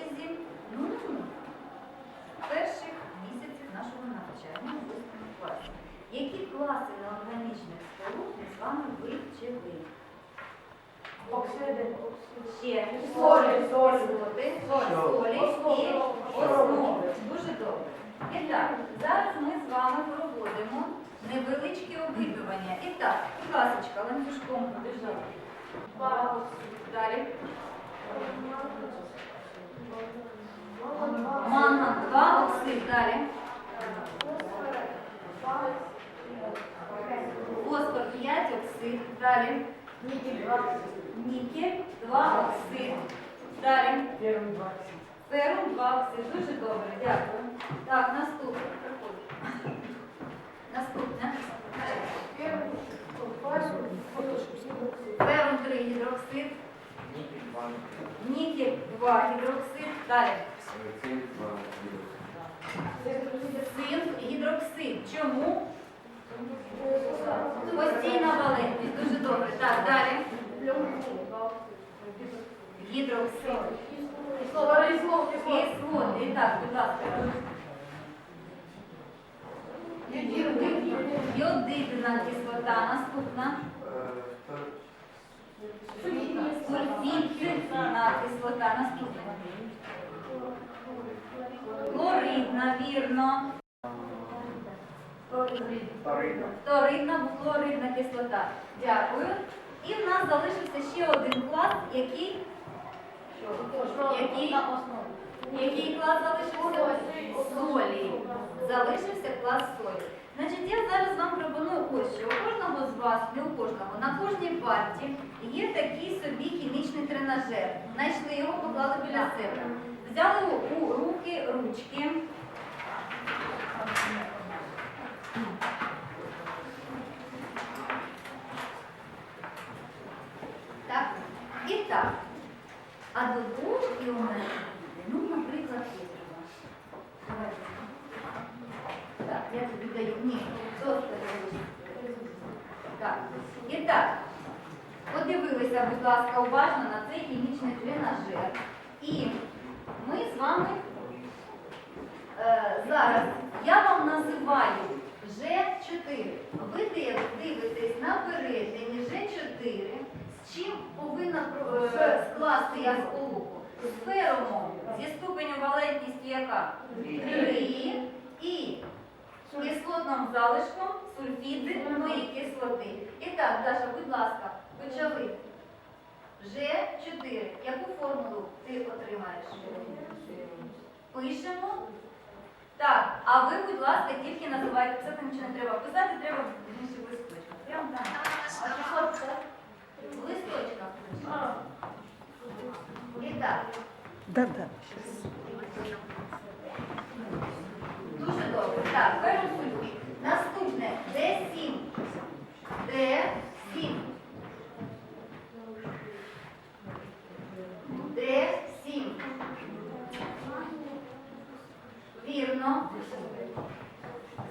протязі ну, перших місяців нашого навчання у 8 класі. Які класи неорганічних сполук ми з вами вивчили? Оксиди. Ще Солі, солі. Солі. солі і Основи. Дуже добре. І так, зараз ми з вами проводимо невеличке опитування. І так, будь ласка, ланцюжком побіжали. Далі. Манган 2, оксид. Далі. Фосфор 5, оксид. Далі. Нікель 2, оксид. Далі. Ферум 2 оксид. Дуже добре, дякую. Так, наступне. Наступне. Ферум 3 гідроксид. Нікель 2 гідроксид. Далі. Цинк гідроксид. Чому? Постійна валентність. Дуже добре. Так, далі. Гідроксид. Кислоти. І так, будь ласка. Йодидна кислота. Наступна. Сульфітна кислота. Наступна. Хлоридна, вірно. Фторидна, хлоридна кислота. Дякую. І в нас залишився ще один клас, який, який, який клас залишився? Солі. Залишився клас солі. Значить, я зараз вам пропоную ось що. У кожного з вас, не у кожного, на кожній парті є такий собі хімічний тренажер. Знайшли його, поклали біля себе. Взяли у руки ручки. Так? І так. А до ложки у мене ну, наприклад, ось. Давайте. Я тобі даю. Ні, Так. І так. Подивилися, будь ласка, уважно на цей хімічний тренажер. І ми з вами е, зараз я вам називаю Ж4. Ви дивитесь на перетині Ж4, з чим повинна е, скласти я сполуку. З феромом зі ступеню валентністю яка? 3 і кислотним залишком сульфідної кислоти. І так, Даша, будь ласка, почали. Ж4. Яку формулу ти отримаєш? Пишемо. Так, а ви, будь ласка, тільки називайте. Це нічого не треба писати, треба більше в листочках. Прямо там. В листочках. І так. Да-да. Так, ферросульфід. Наступне Д7. Д7. Д7. Вірно.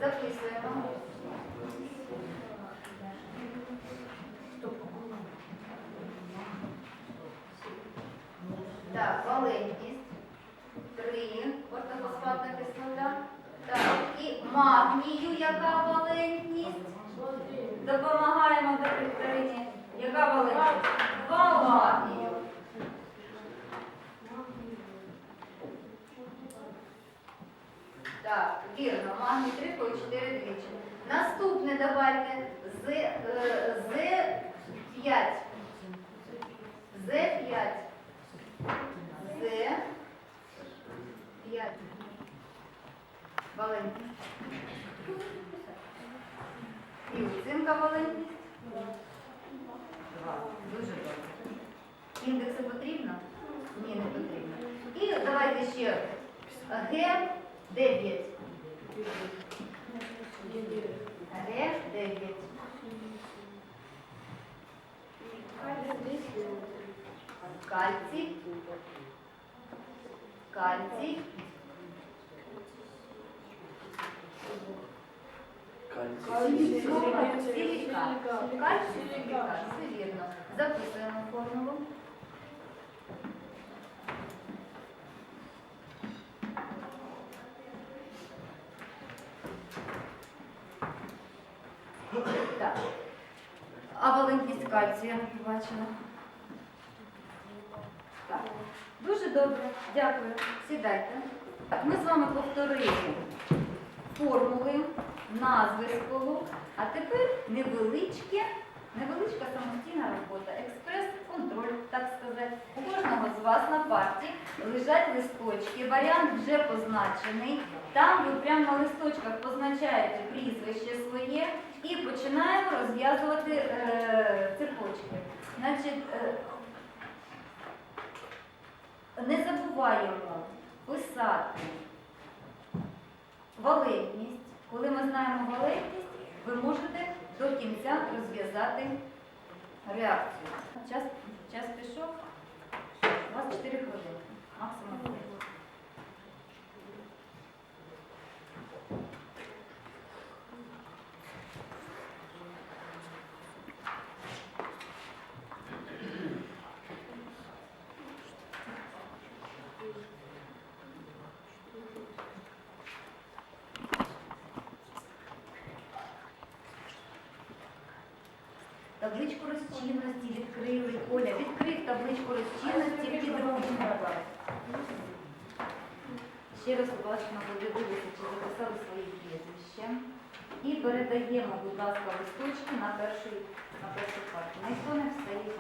Записуємо. Так, валентність. Три. Ортофосфатна кислота. Так, і магнію, яка валентність? Допомагаємо до Катерині. Яка валентність? Два магнію. Так, вірно, магній 3 по 4 двічі. Наступне давайте з, е, З5. З5. З5. Валентність. І оцінка валентність. Два. Дуже добре. Індекси потрібно? Ні, не потрібно. І давайте ще Г 9 кальцій, кальцій, Кальцій, силікат. Все вірно. Записуємо формулу. Так. А валенкість кальція бачимо. Дуже добре, дякую. Сідайте. Ми з вами повторили формули, назви сполук, а тепер невеличке, невеличка самостійна робота, експрес-контроль, так сказати. У кожного з вас на парті лежать листочки, варіант вже позначений. Там ви прямо на листочках позначаєте прізвище своє і починаємо розв'язувати е, цепочки. Значить, е, не забуваємо писати валентність. Коли ми знаємо валентність, ви можете до кінця розв'язати реакцію. Час, час пішов. У вас 4 хвилини. Максимум 5. Табличку розчинності відкрили. Оля, відкрив табличку розчинності під ручкою. Ще раз уважно буде дивитися, чи записали свої прізвища. І передаємо, будь ласка, листочки на першу, на першу парту. Ніхто не все є.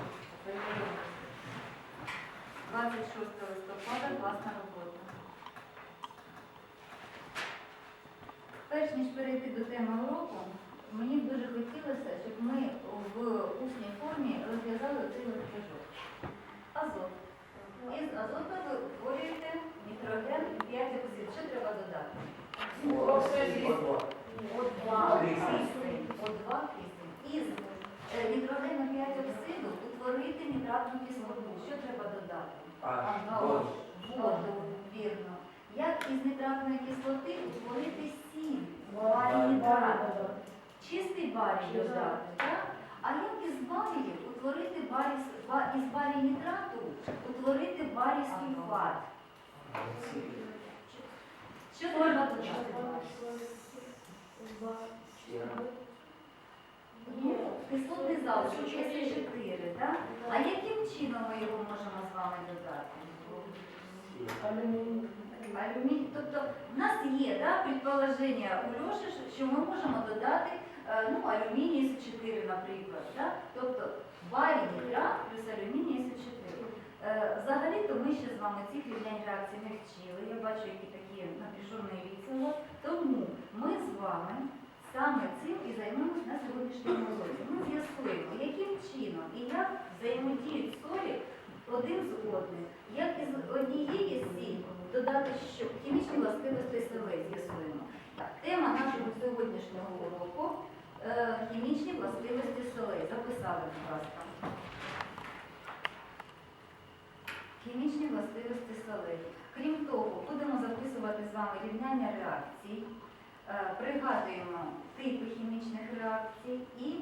Передаємо. 26 листопада, власна робота. Перш ніж перейти до теми уроку, мені б дуже хотілося, щоб ми в усній формі розв'язали цей листочок. Азот. Із азоту ви утворюєте нітроген і 5 оксид. Що треба додати? О2 кисень. Із е, нітрогену 5 оксиду утворити нітратну кислоту. Що треба додати? Ага, Воду, вірно. Як із нітратної кислоти утворити сіль? Барій нітрат. Чистий барій додати, так? А як із барію утворити барій, с- ба- із барій нітрату утворити барій сульфат? Що треба додати? Кислотний залишок СО4, так? А яким чином ми його можемо з вами додати? Алюміній. Тобто в нас є да, предположення у Льоші, що- що ми можемо додати ну, алюміній С4, наприклад. Да? Тобто барій нітрат плюс алюміній С4. Е, Взагалі-то ми ще з вами цих рівнянь реакцій не вчили. Я бачу, які такі напряжені відсилок. Тому ми з вами саме цим і займемось на сьогоднішньому уроці. Ми з'ясуємо, яким чином і як взаємодіють солі один з одним. Як із однієї сіль додати що хімічні властивості селей з'ясуємо. Тема нашого сьогоднішнього уроку е, хімічні властивості солей. Записали, будь ласка. Хімічні властивості солей. Крім того, будемо записувати з вами рівняння реакцій, е, пригадуємо типи хімічних реакцій і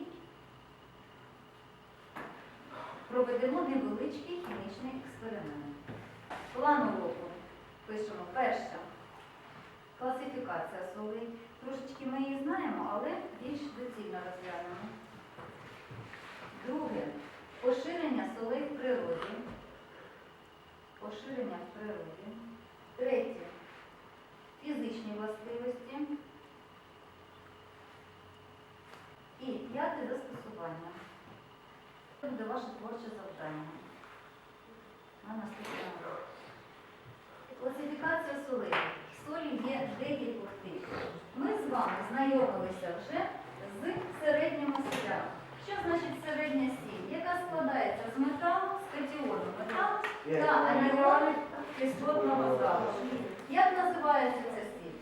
проведемо невеличкий хімічний експеримент. План уроку пишемо перша класифікація солей. Трошечки ми її знаємо, але більш доцільно розглянемо. Друге поширення солей в природі. Поширення в природі. Третє фізичні властивості. І п'яте застосування. Це буде ваше творче завдання. На наступному. Класифікація солей. Солі є декількох типів. Ми з вами знайомилися вже з середніми солями. Що значить середня сіль? Яка складається з металу, з катіону металу та аніону кислотного залишку. Як називається ця сіль?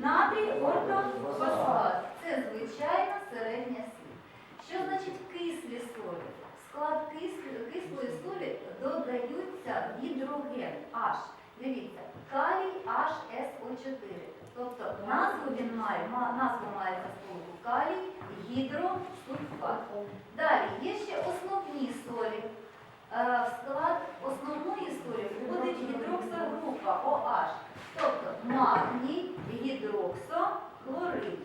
Натрій ортофосфат. Це звичайна середня сіль. Що значить кислі солі? В склад кислої солі додаються гідроген H. Дивіться, калій HSO4. Тобто назву він має, ма- назву має за сполуку калій, гідросульфат. Далі є ще основні солі. Е, В склад основної солі входить гідроксогрупа OH, тобто магній, гідроксо, хлорид.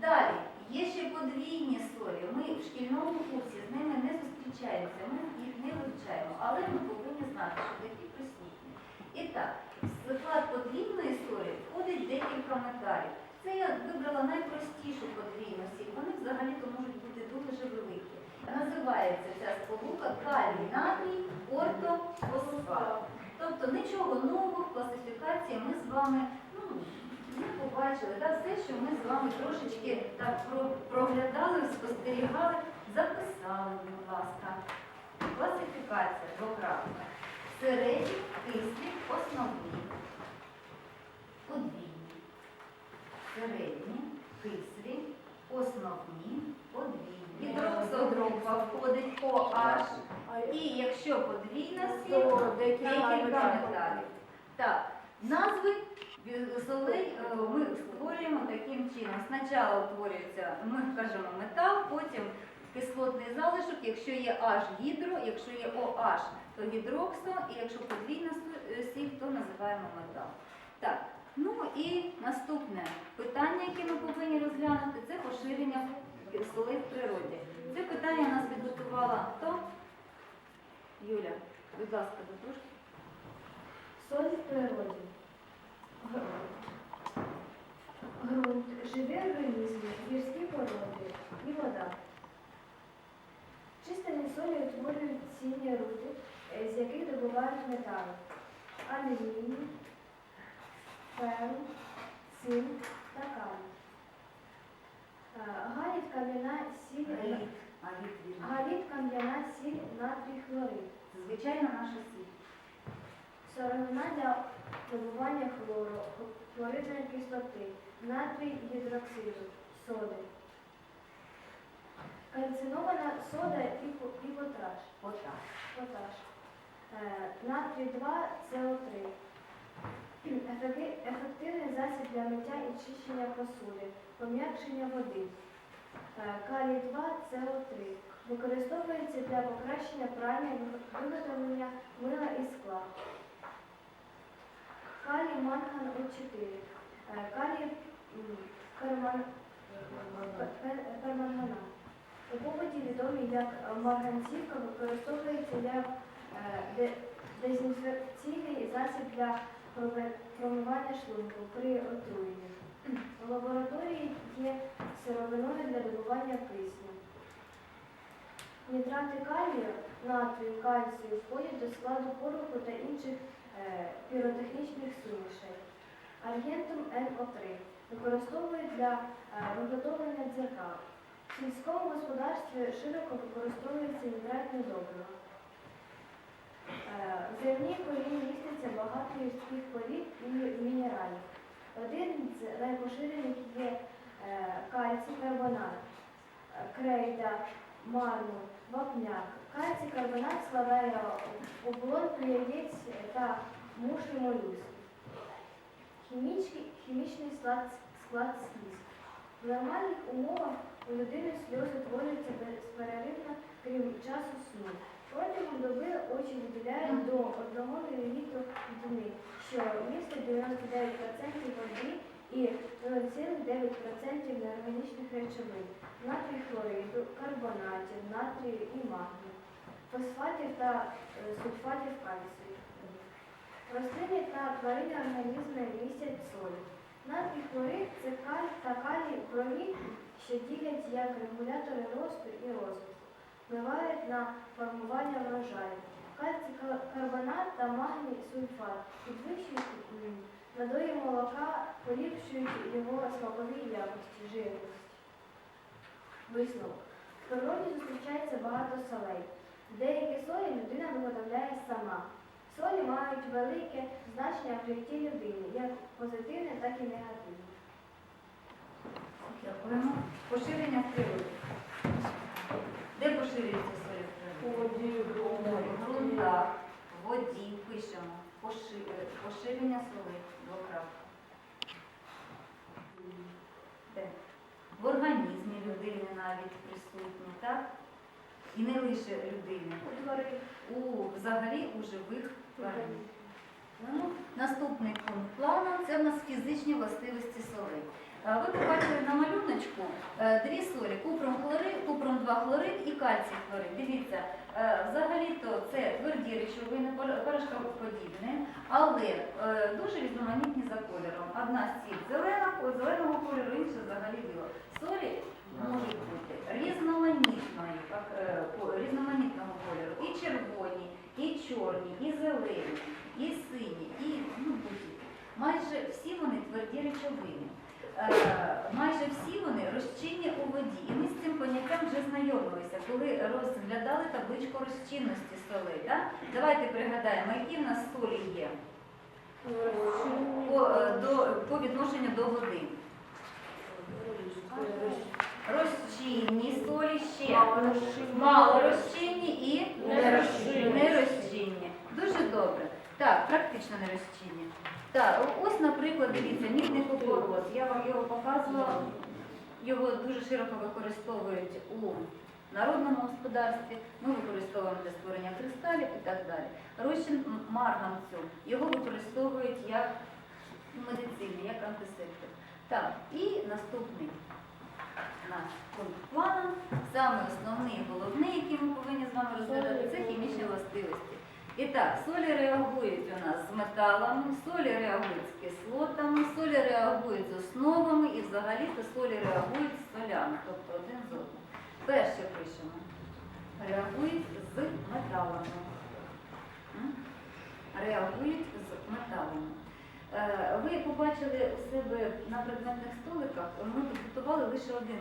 Далі є ще подвійні вивчаються, ми в шкільному курсі з ними не зустрічаємося, ми їх не вивчаємо, але ми повинні знати, що такі. І так, в склад подвійної солі входить декілька металів. Це я вибрала найпростішу подвійну сіль. Вони взагалі-то можуть бути дуже великі. Називається ця сполука калій натрій ортофосфат. Тобто нічого нового в класифікації ми з вами ну, не побачили. Та все, що ми з вами трошечки так проглядали, спостерігали, записали, будь ласка. Класифікація двокрапна. Середні, кислі, основні, подвійні. Середні, кислі, основні, подвійні. Гідроксогрупа входить по H. І якщо подвійна То декілька металів. Так, назви солей е, ми створюємо таким чином. Спочатку утворюється, ми кажемо метал, потім кислотний залишок, якщо є H гідро, якщо є OH, то гідроксо, і якщо подвійна е, сіль, то називаємо метал. Так, ну і наступне питання, яке ми повинні розглянути, це поширення солей в природі. Це питання нас підготувала хто? Юля, будь ласка, дотуж. Соль в природі. Грунт, живі організми, гірські породи і вода. Чистені солі утворюють цінні руди, з яких добувають метали. Алюміній, ферм, цинк та калій. Е, Галіт кам'яна сіль, Галіт. Галіт вірно. галіт кам'яна сіль натрій хлорид. Звичайно, наша сіль. Сировина для добування хлору, хлоридної кислоти, натрій гідроксиду, соди. Кальцинована сода і по- і поташ. Отак. поташ. Е, Натрій 2 СО3. Ефективний засіб для миття і чищення посуди, пом'якшення води. Е, Калій 2 СО3. Використовується для покращення прання виготовлення мила і скла. Калій манган О4. Е, Калій м, перман... пер- пер- перманганат. У побуті відомий як марганцівка, використовується де- дезінфекційний засіб для промивання шлунку при отруєнні. В лабораторії є сировиною для добування кисню. Нітрати калію, натрію, кальцію входять до складу пороху та інших е, піротехнічних сумішей. Аргентум НО3 використовують для е, виготовлення дзеркал. В сільському господарстві широко використовується нітратне добриво. В зерні корі міститься багато гірських порід і мінералів. Один з найпоширених є е, кальцій карбонат, е, крейда, мармур, вапняк. Кальцій карбонат складає оболонку яєць та мушлі молюсків. Хімічний, хімічний склад, склад сліз. В нормальних умовах у людини сльози творюються безперервно, крім часу сну. Протягом доби очі виділяють до 1 мл рідини, що містить 99% води і 0,9% неорганічних речовин, натрій хлориду, карбонатів, натрію і магнію, фосфатів та е, сульфатів кальцію. Рослинні та тваринні організми містять солі. Натрій хлорид це каль та калій крові, що діють як регулятори росту і розвитку, впливають на формування врожаю. Кальцій карбонат та магній сульфат підвищують м, надої молока, поліпшують його смакові якості, жирності. Висновок. В природі зустрічається багато солей. Деякі солі людина виготовляє сама. Солі мають велике значення в житті людини, як позитивне, так і негативне. Дякуємо. Поширення в. Де поширюється солі в воді пишемо. Е, Поширення солей. Двокрапка. Де? В організмі людини навіть присутні, так? І не лише людини. У тварин. У взагалі у живих тварин. Ну, наступний пункт плану це в нас фізичні властивості солей. Е, Ви побачили на малюночку е, дві солі: купром хлорид, купром 2 хлорид і кальцій хлорид. Дивіться, Е, Взагалі-то це тверді речовини, пор- порошкоподібне, але дуже різноманітні за кольором. Одна з цих зелена, зеленого кольору, інша взагалі біла. Солі можуть бути різноманітної, різноманітного кольору. І червоні, і чорні, і зелені, і сині, і ну, будь-які. Майже всі вони тверді речовини. Е, майже всі вони розчинні у воді. І ми з цим поняттям вже знайомилися, коли розглядали табличку розчинності солей. Да? Давайте пригадаємо, які в нас солі є по, е, до, по відношенню до води. Розчинні солі ще малорозчинні і нерозчинні. Дуже добре. Так, практично нерозчинні. Так, ось, наприклад, дивіться, мідний купорос. Я вам його показувала. Його дуже широко використовують у народному господарстві. Ми використовуємо для створення кристалів і так далі. Розчин марганцю. Його використовують як в медицині, як антисептик. Так, і наступний наш пункт плану, саме основний головний, який ми повинні з вами розглядати, це хімічні властивості. І так, солі реагують у нас з металами, солі реагують з кислотами, солі реагують з основами і взагалі-то солі реагують з солями, тобто один з одним. Перше пишемо. Реагують з металами. Реагують з металами. Е, Ви побачили у себе на предметних столиках, ми підготували лише один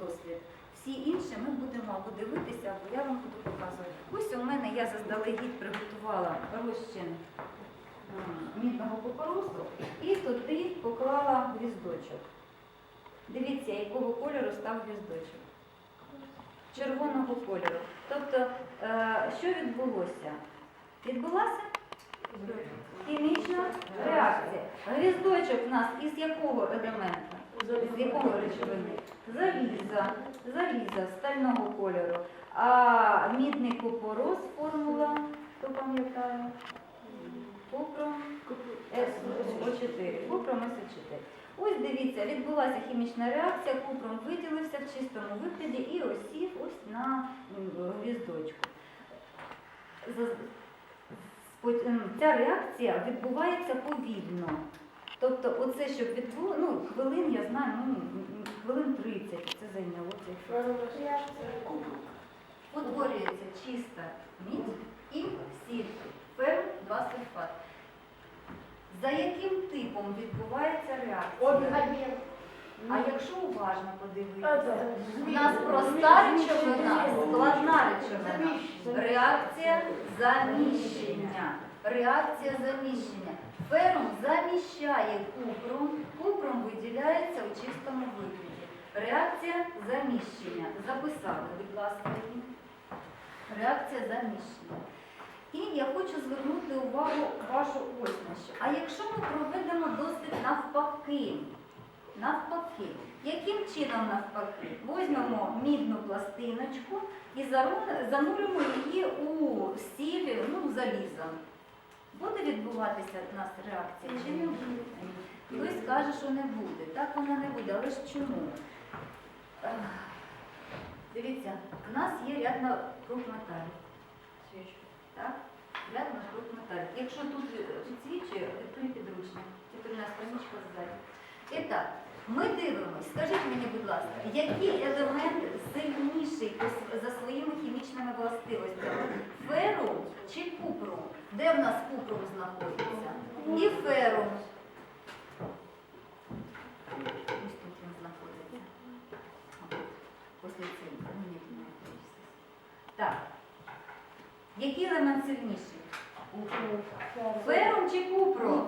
дослід. Всі інші ми будемо дивитися, або я вам буду показувати. Ось у мене я заздалегідь приготувала розчин мідного купоросу і туди поклала гвіздочок. Дивіться, якого кольору став гвіздочок. Червоного кольору. Тобто, е, що відбулося? Відбулася хімічна реакція. Гвіздочок у нас із якого елемента? З якого речовини? Заліза, заліза стального кольору. А мідний купорос формула, хто пам'ятає? Купром СО4. Купром СО4. Ось дивіться, відбулася хімічна реакція, купром виділився в чистому вигляді і осів ось на гвіздочку. Ця реакція відбувається повільно. Тобто, оце, щоб відбуло, ну, хвилин, я знаю, ну, хвилин 30 це зайняло цей Утворюється чиста мідь і сіль, ферм 2 сульфат. За яким типом відбувається реакція? А якщо уважно подивитися, у нас проста речовина, складна речовина. Реакція заміщення. Реакція заміщення. Ферум заміщає купром, купром виділяється у чистому вигляді. Реакція заміщення. Записали, будь ласка. Реакція заміщення. І я хочу звернути увагу вашу ось на що. А якщо ми проведемо дослід навпаки, навпаки, яким чином навпаки? Візьмемо мідну пластиночку і зануримо її у сіль, ну, залізом. Буде відбуватися в нас реакція чи не буде? Хтось каже, що не буде. Так вона не буде, але ж чому? Дивіться, у нас є ряд на круг металів. Так? Ряд на круг металів. Якщо тут е, підсвічує, відкрий підручник. Тільки у нас страничка ззаді. І так, ми дивимось, скажіть мені, будь ласка, який елемент сильніший за своїми хімічними властивостями? Ферум чи купрум? Де в нас купрум знаходиться? І ферум. Ось тут він знаходиться. Після цього. Так. Який елемент сильніший? Ферум чи купрум?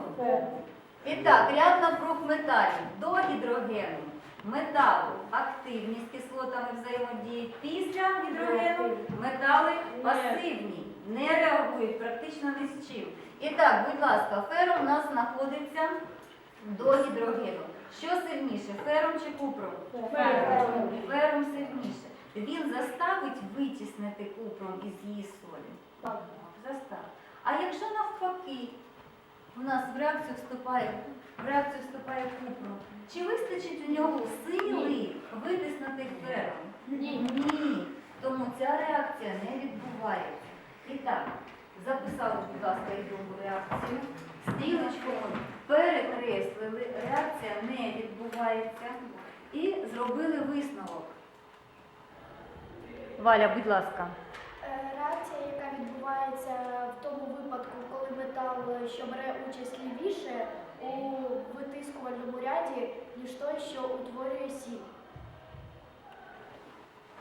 І так, ряд навкруг металів до гідрогену. Металу активні з кислотами взаємодіють. Після гідрогену метали пасивні, не реагують практично ні з чим. І так, будь ласка, ферум у нас знаходиться до гідрогену. Що сильніше, ферум чи купром? Ферум. Ферум сильніше. Він заставить витіснити купром із її солі. Заставить. А якщо навпаки, у нас в реакцію вступає, в реакцію вступає купром, чи вистачить у нього сили витиснути ферум? Ні. Ні. Тому ця реакція не відбувається. І так, записали, будь ласка, і другу реакцію. Стрілочкою перекреслили, реакція не відбувається. І зробили висновок. Валя, будь ласка. Е, Реакція, яка відбувається в тому випадку, коли метал, що бере участь лівіше у витискувальному ряді, ніж той, що утворює сіль.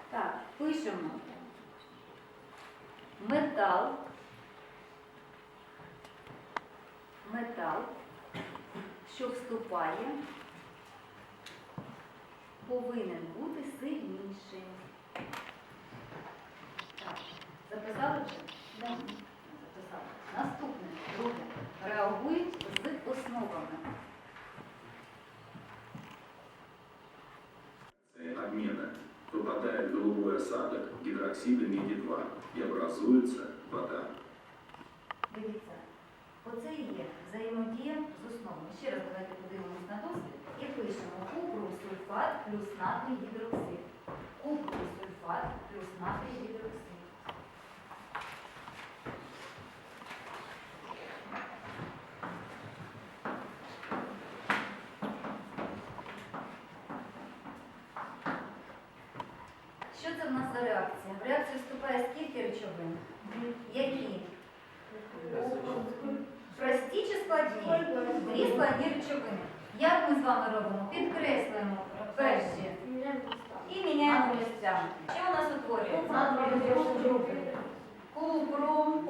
Так, пишемо. Метал. Метал, що вступає, повинен бути сильнішим. Так, записали вже? Да. Записали. Наступне, друге. Реагують з основами. Обмена попадает в голубой осадок гидроксида меди-2 и образуется вода. Дивіться, оце і є взаємодія з основами. Ще раз давайте подивимось на досвід і пишемо купрум сульфат плюс натрій гідроксид. Купрум сульфат плюс натрій гідроксид. Що це в нас за реакція? В реакцію вступає скільки речовин? Які? Прості чи складні? Дві складні речовини. Як ми з вами робимо? Підкреслюємо перші і міняємо місцями. Що у нас утворюється? Купрум,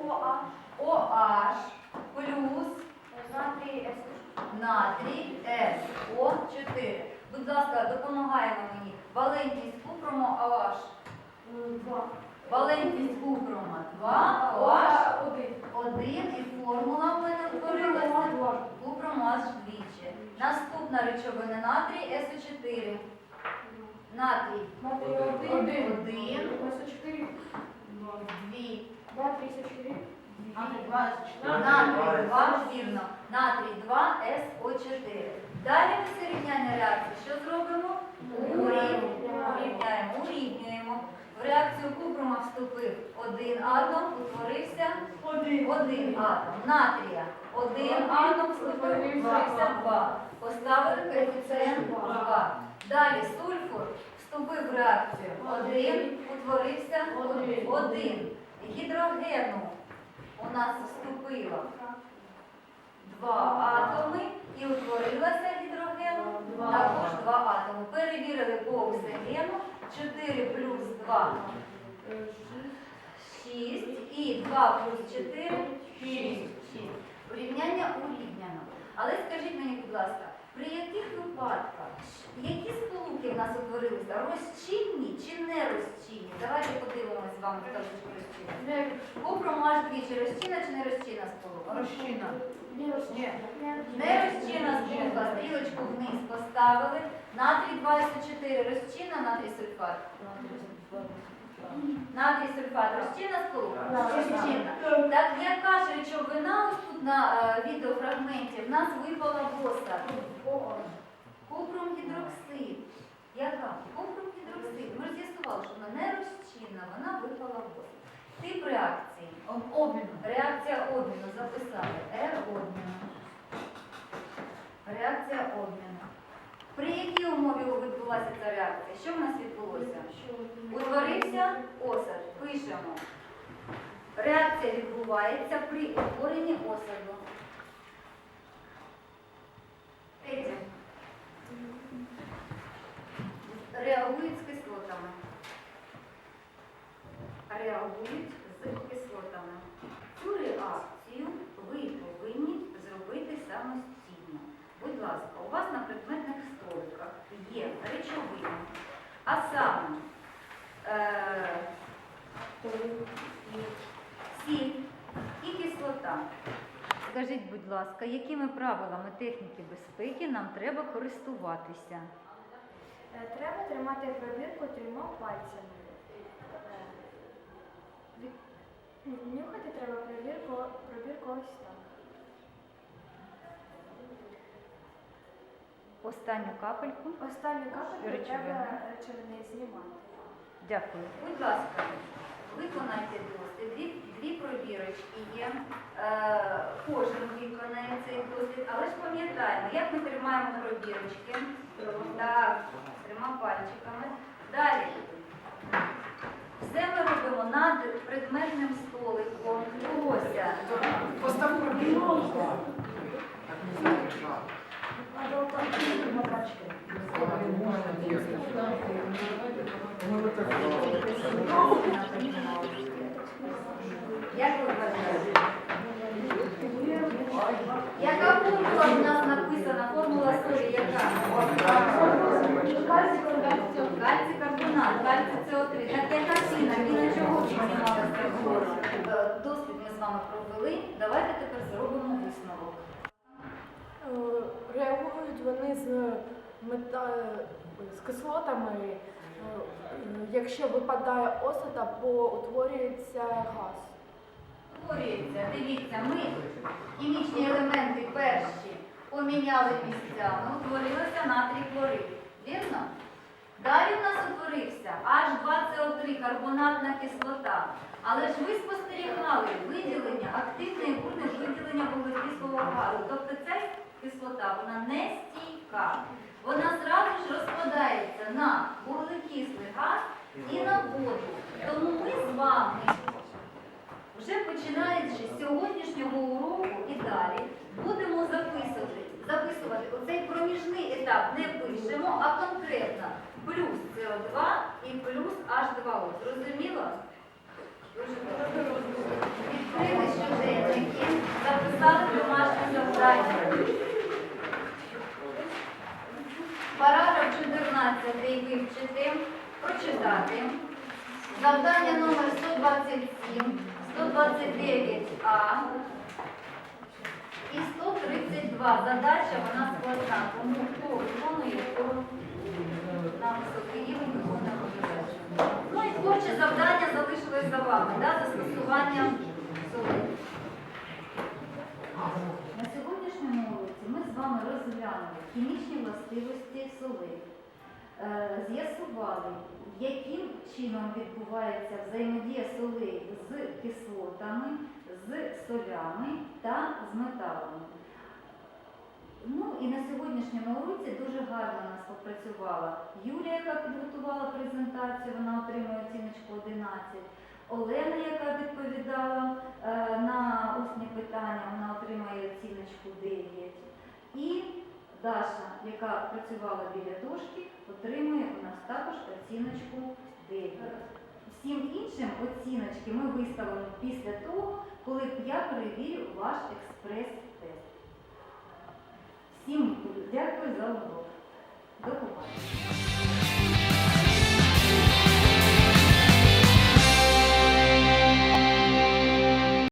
OH плюс Натрій натрій СО4. Будь ласка, допомагаємо мені. Валентність купруму OH. Два. Валентність купрума 2, OH 1 і формула в мене утворилася. Купрум аж двічі. Наступна речовина натрій СО4. Натрій Натрій один, один. один, Ось чотири. дві. Натрій чотири. Натрій 2, вірно. Натрій 2, СО4. Далі після рівняння реакції що зробимо? Урівняємо. Урівняємо. В реакцію купрума вступив один атом, утворився один атом. Натрія один атом вступив, утворився два. Поставили коефіцієнт 2. Далі сульфур вступив в реакцію один, утворився один. Гідрогену у нас вступило два атоми і утворилося гідрогену також два атоми. Перевірили по оксигену 4 плюс 2 6 і 2 плюс 4 6. Урівняння урівняно. Але скажіть мені, будь ласка, при яких випадках, які сполуки в нас утворилися? Розчинні чи не розчинні? Давайте подивимось з вами в табличку розчинні. Купрум аж двічі розчинна чи не розчинна сполука? Розчинна. Не розчинна сполука, стрілочку вниз поставили. Натрій 24 розчинна, натрій сульфат. Натрій сульфат розчинна сполука? Так яка ж речовина ось тут на е, відеофрагменті в нас випала в осад? Купрум гідроксид. Яка? Купрум гідроксид. Ми ж з'ясували, що вона не розчинна, вона випала в осад. Тип реакції. Обміну. Реакція обміну. Записали. Р обміну. Реакція обміну. При якій умові відбулася ця реакція? Що в нас відбулося? Утворився осад. Пишемо. Реакція відбувається при утворенні осаду. Третє. Реагують з кислотами. Реагують з кислотами. Цю реакцію ви повинні зробити самостійно. Будь ласка, у вас на предметних столиках є речовини, а саме е, сіль і кислота. Скажіть, будь ласка, якими правилами техніки безпеки нам треба користуватися? Е, Треба тримати пробірку трьома пальцями. Е, Нюхати треба пробірку, пробірку ось так. Останню капельку. Останню капельку Речовини. треба речовини знімати. Дякую. Будь ласка, виконайте дослід. Дві, дві пробірочки є. Е, кожен виконає цей дослід. Але ж пам'ятаємо, як ми тримаємо пробірочки. Так, трьома пальчиками. Далі. Все ми робимо над предметним столиком. Волосся. Як ви вважаєте? Яка формула в нас написана? Формула солі яка? Кальцій карбонат, кальцій СО3. Так яка ціна? Ціна чого піднімалася? Дослід ми з вами провели. Давайте тепер зробимо висновок. Реагують вони з. З кислотами. е, Якщо випадає осада, бо утворюється газ. Утворюється, дивіться, ми хімічні елементи перші поміняли місцями, утворилося натрій хлорид. Вірно? Далі в нас утворився H2CO3, карбонатна кислота. Але ж ви спостерігали виділення, активне і бурне виділення вуглекислого газу. Тобто ця кислота, вона не стійка. Вона зразу ж розпадається на вуглекислий газ і на воду. Тому ми з вами вже починаючи з сьогоднішнього уроку і далі будемо записувати, записувати оцей проміжний етап не пишемо, а конкретно плюс СО2 і плюс H2O. Зрозуміло? Відкрили щоденники, записали домашнє завдання. Параграф 14 вивчити, прочитати. Завдання номер 127, 129А і 132. Задача вона складна. Тому хто виконує, то на високий рівень виконує задачу. Ну і творче завдання залишилось за вами, да, застосування солей. На сьогоднішньому уроці ми з вами розглянули хімічні властивості солей. Е, З'ясували, яким чином відбувається взаємодія солей з кислотами, з солями та з металами. Ну і на сьогоднішньому уроці дуже гарно нас попрацювала Юлія, яка підготувала презентацію, вона отримує оціночку 11. Олена, яка відповідала е, на усні питання, вона отримає оціночку 9. І Даша, яка працювала біля дошки, отримує у нас також оціночку 9. Всім іншим оціночки ми виставимо після того, коли я перевірю ваш експрес-тест. Всім дякую за увагу. До побачення.